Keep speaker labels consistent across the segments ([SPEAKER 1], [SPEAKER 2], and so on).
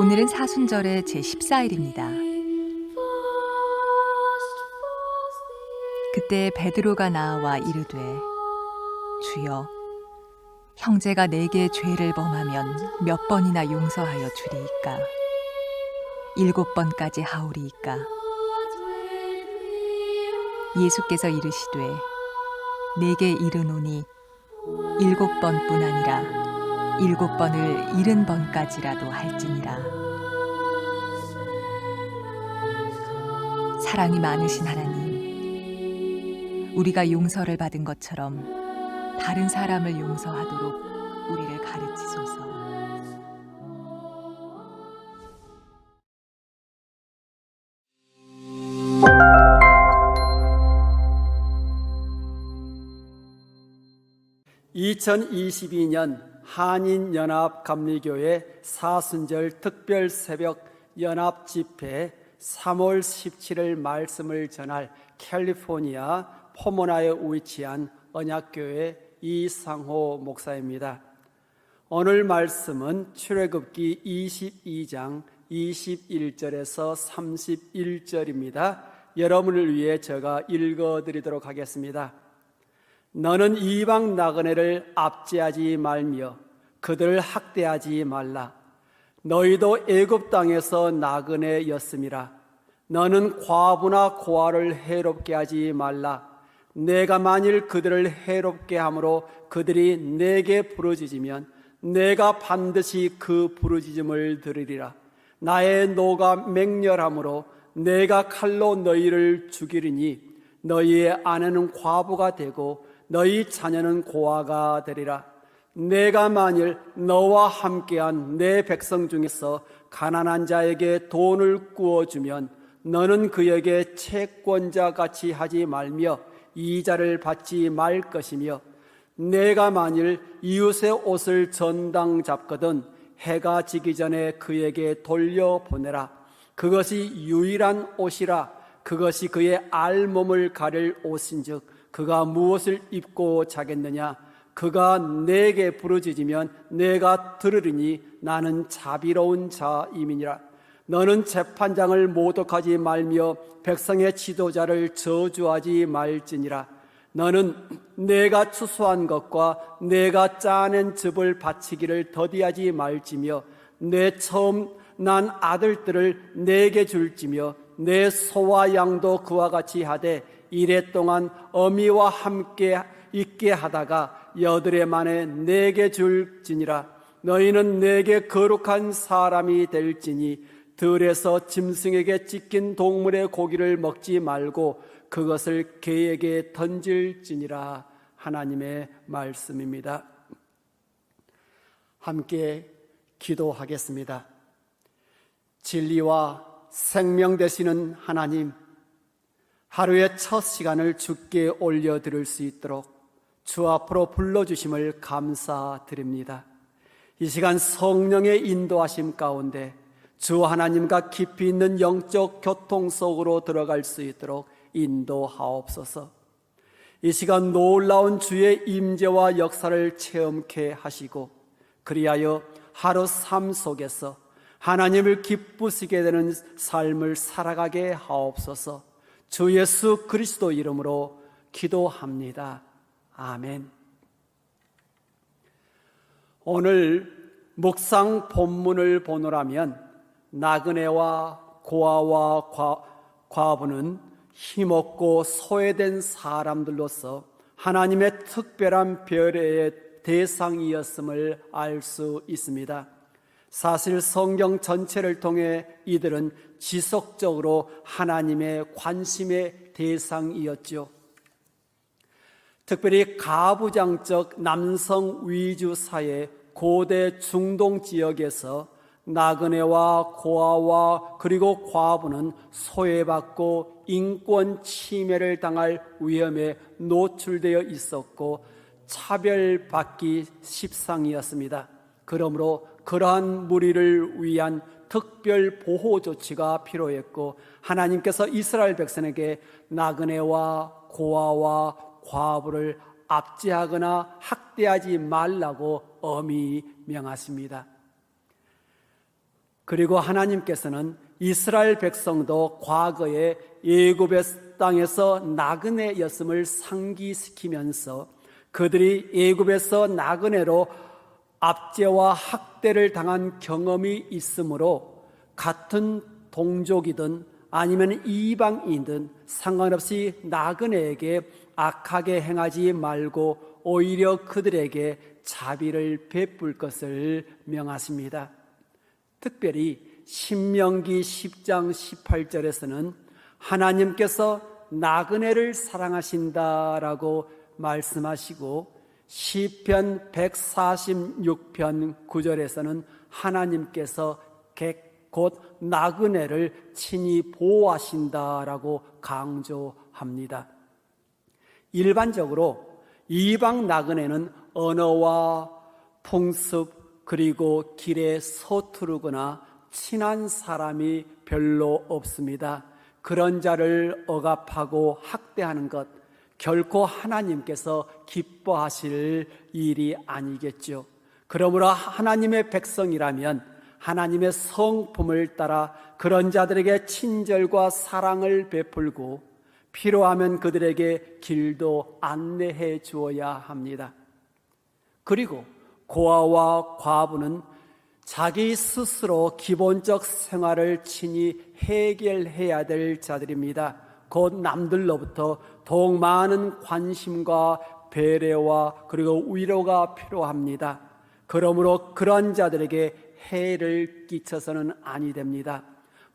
[SPEAKER 1] 오늘은 사순절의 제14일입니다. 그때 베드로가 나와 이르되 주여 형제가 내게 죄를 범하면 몇 번이나 용서하여 주리이까 일곱 번까지 하오리이까 예수께서 이르시되 내게 이르노니 일곱 번뿐 아니라 일곱 번을 일흔 번까지라도 할지니라 사랑이 많으신 하나님 우리가 용서를 받은 것처럼 다른 사람을 용서하도록 우리를 가르치소서.
[SPEAKER 2] (2022년) 한인연합감리교회 사순절 특별 새벽 연합 집회 3월 17일 말씀을 전할 캘리포니아 포모나에 위치한 언약교회 이상호 목사입니다. 오늘 말씀은 출애굽기 22장 21절에서 31절입니다. 여러분을 위해 제가 읽어 드리도록 하겠습니다. 너는 이방 나그네를 압제하지 말며 그들을 학대하지 말라. 너희도 애굽 땅에서 나그네였음이라. 너는 과부나 고아를 해롭게 하지 말라. 내가 만일 그들을 해롭게 함으로 그들이 내게 부르짖으면 내가 반드시 그 부르짖음을 들으리라. 나의 노가 맹렬함으로 내가 칼로 너희를 죽이리니 너희의 아내는 과부가 되고 너희 자녀는 고아가 되리라. 내가 만일 너와 함께한 내 백성 중에서 가난한 자에게 돈을 구워주면 너는 그에게 채권자 같이 하지 말며 이자를 받지 말 것이며 내가 만일 이웃의 옷을 전당 잡거든 해가 지기 전에 그에게 돌려보내라. 그것이 유일한 옷이라 그것이 그의 알몸을 가릴 옷인즉 그가 무엇을 입고 자겠느냐? 그가 내게 부르짖으면 내가 들으리니 나는 자비로운 자임이니라. 너는 재판장을 모독하지 말며 백성의 지도자를 저주하지 말지니라. 너는 내가 추수한 것과 내가 짜낸 즙을 바치기를 더디하지 말지며 내 처음 난 아들들을 내게 줄지며 내 소와 양도 그와 같이 하되 이래 동안 어미와 함께 있게 하다가 여드레 만에 내게 줄지니라 너희는 내게 거룩한 사람이 될지니 들에서 짐승에게 찢긴 동물의 고기를 먹지 말고 그것을 개에게 던질지니라 하나님의 말씀입니다. 함께 기도하겠습니다. 진리와 생명 되시는 하나님, 하루의 첫 시간을 주께 올려 드릴 수 있도록 주 앞으로 불러주심을 감사드립니다. 이 시간 성령의 인도하심 가운데 주 하나님과 깊이 있는 영적 교통 속으로 들어갈 수 있도록 인도하옵소서. 이 시간 놀라운 주의 임재와 역사를 체험케 하시고 그리하여 하루 삶 속에서 하나님을 기쁘시게 되는 삶을 살아가게 하옵소서. 주 예수 그리스도 이름으로 기도합니다. 아멘. 오늘 묵상 본문을 보노라면 나그네와 고아와 과, 과부는 힘없고 소외된 사람들로서 하나님의 특별한 별의 대상이었음을 알 수 있습니다. 사실 성경 전체를 통해 이들은 지속적으로 하나님의 관심의 대상이었죠. 특별히 가부장적 남성 위주 사회 고대 중동 지역에서 나그네와 고아와 그리고 과부는 소외받고 인권 침해를 당할 위험에 노출되어 있었고 차별받기 십상이었습니다. 그러므로 그러한 무리를 위한 특별 보호 조치가 필요했고 하나님께서 이스라엘 백성에게 나그네와 고아와 과부를 압제하거나 학대하지 말라고 엄히 명하십니다. 그리고 하나님께서는 이스라엘 백성도 과거에 예굽의 땅에서 나그네였음을 상기시키면서 그들이 예굽에서 나그네로 압제와 학대를 당한 경험이 있으므로 같은 동족이든 아니면 이방인든 상관없이 나그네에게 악하게 행하지 말고 오히려 그들에게 자비를 베풀 것을 명하십니다. 특별히 신명기 10장 18절에서는 하나님께서 나그네를 사랑하신다라고 말씀하시고 시편 146편 9절에서는 하나님께서 객곧 나그네를 친히 보호하신다라고 강조합니다. 일반적으로 이방 나그네는 언어와 풍습 그리고 길에 서투르거나 친한 사람이 별로 없습니다. 그런 자를 억압하고 학대하는 것 결코 하나님께서 기뻐하실 일이 아니겠죠. 그러므로 하나님의 백성이라면 하나님의 성품을 따라 그런 자들에게 친절과 사랑을 베풀고 필요하면 그들에게 길도 안내해 주어야 합니다. 그리고 고아와 과부는 자기 스스로 기본적 생활을 친히 해결해야 될 자들입니다. 곧 남들로부터 더욱 많은 관심과 배려와 그리고 위로가 필요합니다. 그러므로 그런 자들에게 해를 끼쳐서는 아니 됩니다.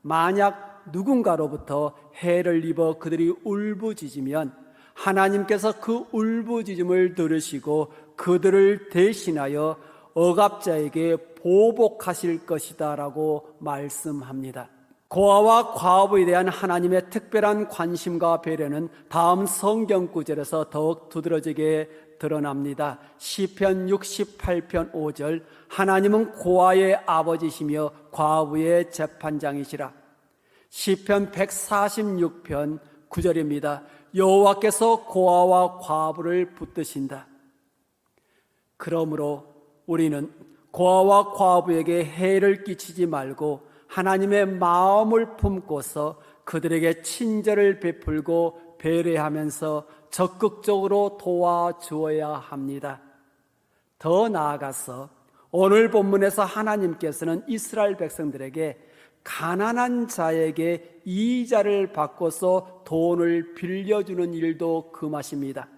[SPEAKER 2] 만약 누군가로부터 해를 입어 그들이 울부짖으면 하나님께서 그 울부짖음을 들으시고 그들을 대신하여 억압자에게 보복하실 것이다라고 말씀합니다. 고아와 과부에 대한 하나님의 특별한 관심과 배려는 다음 성경 구절에서 더욱 두드러지게 드러납니다. 시편 68편 5절 하나님은 고아의 아버지시며 과부의 재판장이시라. 시편 146편 9절입니다. 여호와께서 고아와 과부를 붙드신다. 그러므로 우리는 고아와 과부에게 해를 끼치지 말고 하나님의 마음을 품고서 그들에게 친절을 베풀고 배려하면서 적극적으로 도와주어야 합니다. 더 나아가서 오늘 본문에서 하나님께서는 이스라엘 백성들에게 가난한 자에게 이자를 바꿔서 돈을 빌려주는 일도 금하십니다.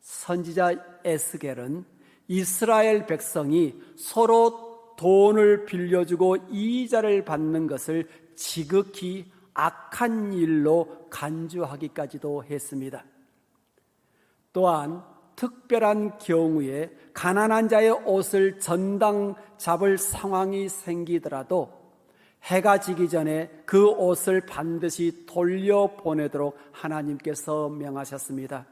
[SPEAKER 2] 선지자 에스겔은 이스라엘 백성이 서로 돈을 빌려주고 이자를 받는 것을 지극히 악한 일로 간주하기까지도 했습니다. 또한 특별한 경우에 가난한 자의 옷을 전당 잡을 상황이 생기더라도 해가 지기 전에 그 옷을 반드시 돌려보내도록 하나님께서 명하셨습니다.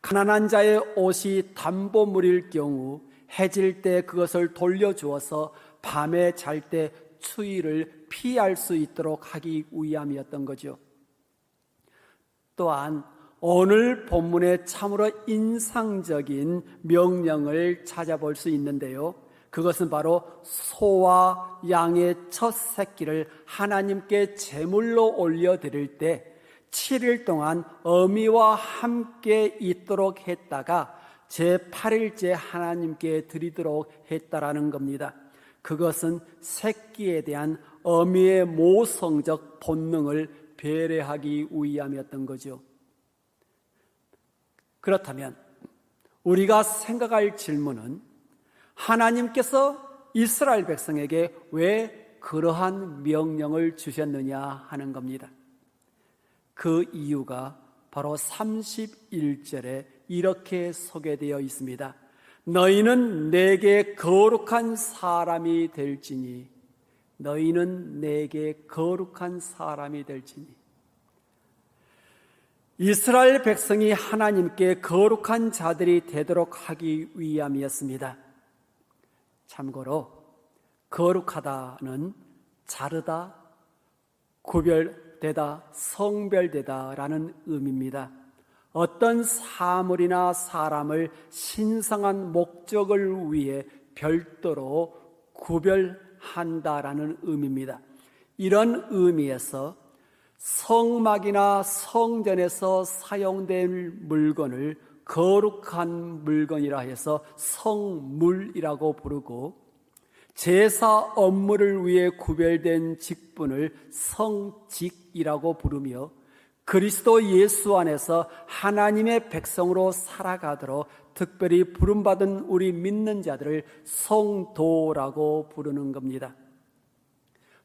[SPEAKER 2] 가난한 자의 옷이 담보물일 경우 해질 때 그것을 돌려주어서 밤에 잘 때 추위를 피할 수 있도록 하기 위함이었던 거죠. 또한 오늘 본문에 참으로 인상적인 명령을 찾아볼 수 있는데요. 그것은 바로 소와 양의 첫 새끼를 하나님께 제물로 올려드릴 때 7일 동안 어미와 함께 있도록 했다가 제 8일째 하나님께 드리도록 했다라는 겁니다. 그것은 새끼에 대한 어미의 모성적 본능을 배려하기 위함이었던 거죠. 그렇다면 우리가 생각할 질문은 하나님께서 이스라엘 백성에게 왜 그러한 명령을 주셨느냐 하는 겁니다. 그 이유가 바로 31절에 이렇게 소개되어 있습니다. 너희는 내게 거룩한 사람이 될지니 너희는 내게 거룩한 사람이 될지니 이스라엘 백성이 하나님께 거룩한 자들이 되도록 하기 위함이었습니다. 참고로 거룩하다는 자르다, 구별되다, 성별되다라는 의미입니다. 어떤 사물이나 사람을 신성한 목적을 위해 별도로 구별 한다라는 의미입니다. 이런 의미에서 성막이나 성전에서 사용된 물건을 거룩한 물건이라 해서 성물이라고 부르고 제사 업무를 위해 구별된 직분을 성직이라고 부르며 그리스도 예수 안에서 하나님의 백성으로 살아가도록 특별히 부름받은 우리 믿는 자들을 성도라고 부르는 겁니다.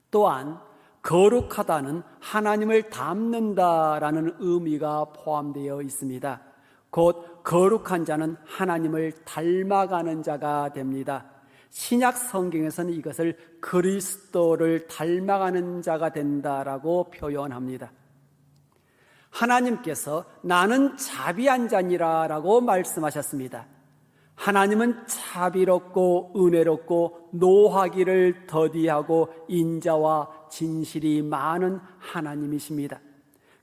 [SPEAKER 2] 또한 거룩하다는 하나님을 닮는다라는 의미가 포함되어 있습니다. 곧 거룩한 자는 하나님을 닮아가는 자가 됩니다. 신약 성경에서는 이것을 그리스도를 닮아가는 자가 된다라고 표현합니다. 하나님께서 나는 자비한 자니라 라고 말씀하셨습니다. 하나님은 자비롭고 은혜롭고 노하기를 더디하고 인자와 진실이 많은 하나님이십니다.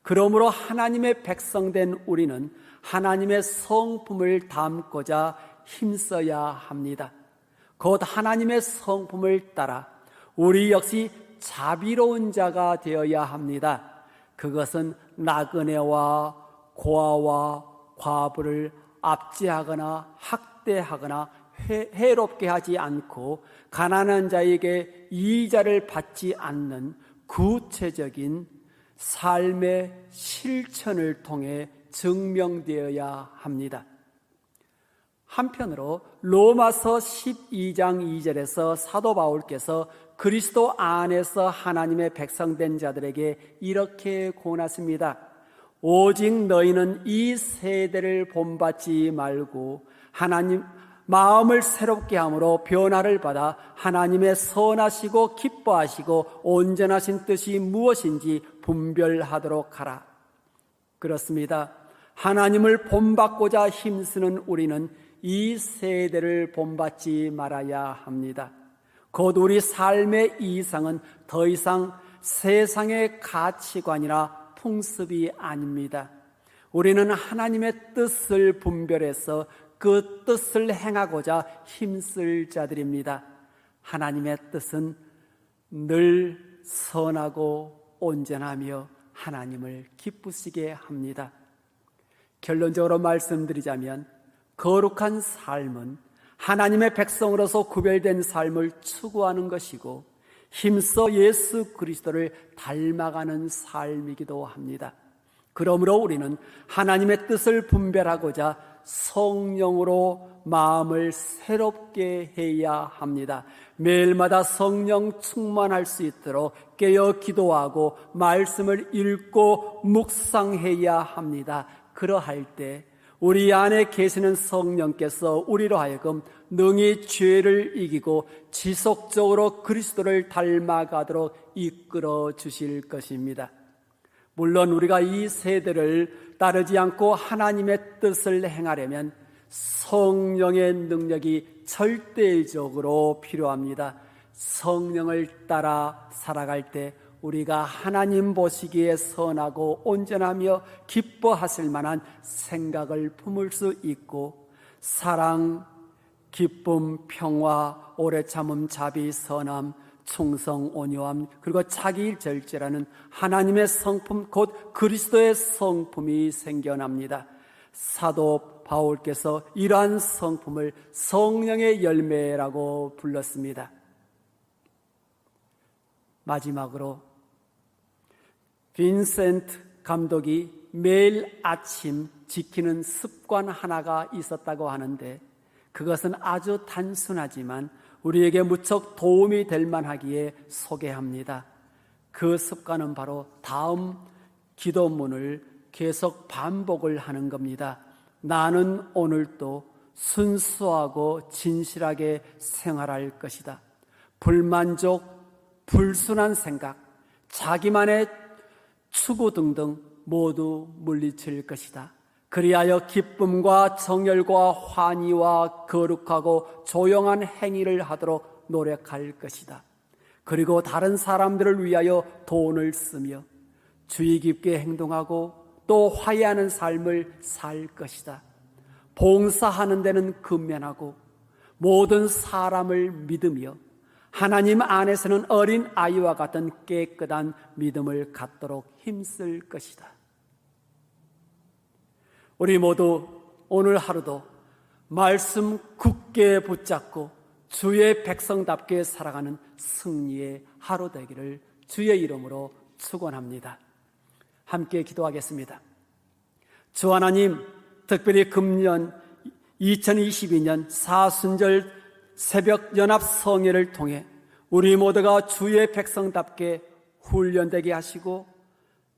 [SPEAKER 2] 그러므로 하나님의 백성된 우리는 하나님의 성품을 담고자 힘써야 합니다. 곧 하나님의 성품을 따라 우리 역시 자비로운 자가 되어야 합니다. 그것은 나그네와 고아와 과부를 압제하거나 학대하거나 해, 해롭게 하지 않고 가난한 자에게 이자를 받지 않는 구체적인 삶의 실천을 통해 증명되어야 합니다. 한편으로 로마서 12장 2절에서 사도 바울께서 그리스도 안에서 하나님의 백성된 자들에게 이렇게 권하십니다. 오직 너희는 이 세대를 본받지 말고 하나님 마음을 새롭게 함으로 변화를 받아 하나님의 선하시고 기뻐하시고 온전하신 뜻이 무엇인지 분별하도록 하라. 그렇습니다. 하나님을 본받고자 힘쓰는 우리는 이 세대를 본받지 말아야 합니다. 곧 우리 삶의 이상은 더 이상 세상의 가치관이나 풍습이 아닙니다. 우리는 하나님의 뜻을 분별해서 그 뜻을 행하고자 힘쓸 자들입니다. 하나님의 뜻은 늘 선하고 온전하며 하나님을 기쁘시게 합니다. 결론적으로 말씀드리자면 거룩한 삶은 하나님의 백성으로서 구별된 삶을 추구하는 것이고 힘써 예수 그리스도를 닮아가는 삶이기도 합니다. 그러므로 우리는 하나님의 뜻을 분별하고자 성령으로 마음을 새롭게 해야 합니다. 매일마다 성령 충만할 수 있도록 깨어 기도하고 말씀을 읽고 묵상해야 합니다. 그러할 때 우리 안에 계시는 성령께서 우리로 하여금 능히 죄를 이기고 지속적으로 그리스도를 닮아가도록 이끌어 주실 것입니다. 물론 우리가 이 세대를 따르지 않고 하나님의 뜻을 행하려면 성령의 능력이 절대적으로 필요합니다. 성령을 따라 살아갈 때 우리가 하나님 보시기에 선하고 온전하며 기뻐하실 만한 생각을 품을 수 있고 사랑, 기쁨, 평화, 오래 참음, 자비, 선함, 충성, 온유함, 그리고 자기 절제라는 하나님의 성품, 곧 그리스도의 성품이 생겨납니다. 사도 바울께서 이러한 성품을 성령의 열매라고 불렀습니다. 마지막으로 빈센트 감독이 매일 아침 지키는 습관 하나가 있었다고 하는데 그것은 아주 단순하지만 우리에게 무척 도움이 될 만하기에 소개합니다. 그 습관은 바로 다음 기도문을 계속 반복을 하는 겁니다. 나는 오늘도 순수하고 진실하게 생활할 것이다. 불만족, 불순한 생각, 자기만의 추구 등등 모두 물리칠 것이다. 그리하여 기쁨과 정열과 환희와 거룩하고 조용한 행위를 하도록 노력할 것이다. 그리고 다른 사람들을 위하여 돈을 쓰며 주의 깊게 행동하고 또 화해하는 삶을 살 것이다. 봉사하는 데는 근면하고 모든 사람을 믿으며 하나님 안에서는 어린 아이와 같은 깨끗한 믿음을 갖도록 힘쓸 것이다. 우리 모두 오늘 하루도 말씀 굳게 붙잡고 주의 백성답게 살아가는 승리의 하루 되기를 주의 이름으로 축원합니다. 함께 기도하겠습니다. 주 하나님, 특별히 금년 2022년 사순절 새벽 연합 성회를 통해 우리 모두가 주의 백성답게 훈련되게 하시고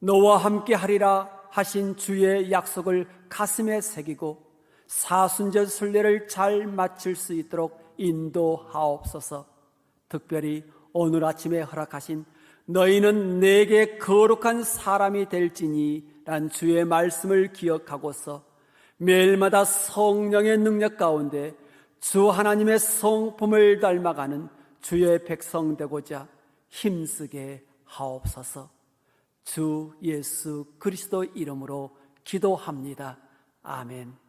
[SPEAKER 2] 너와 함께 하리라 하신 주의 약속을 가슴에 새기고 사순절 순례를 잘 마칠 수 있도록 인도하옵소서. 특별히 오늘 아침에 허락하신 너희는 내게 거룩한 사람이 될지니란 주의 말씀을 기억하고서 매일마다 성령의 능력 가운데 주 하나님의 성품을 닮아가는 주의 백성 되고자 힘쓰게 하옵소서. 주 예수 그리스도 이름으로 기도합니다. 아멘.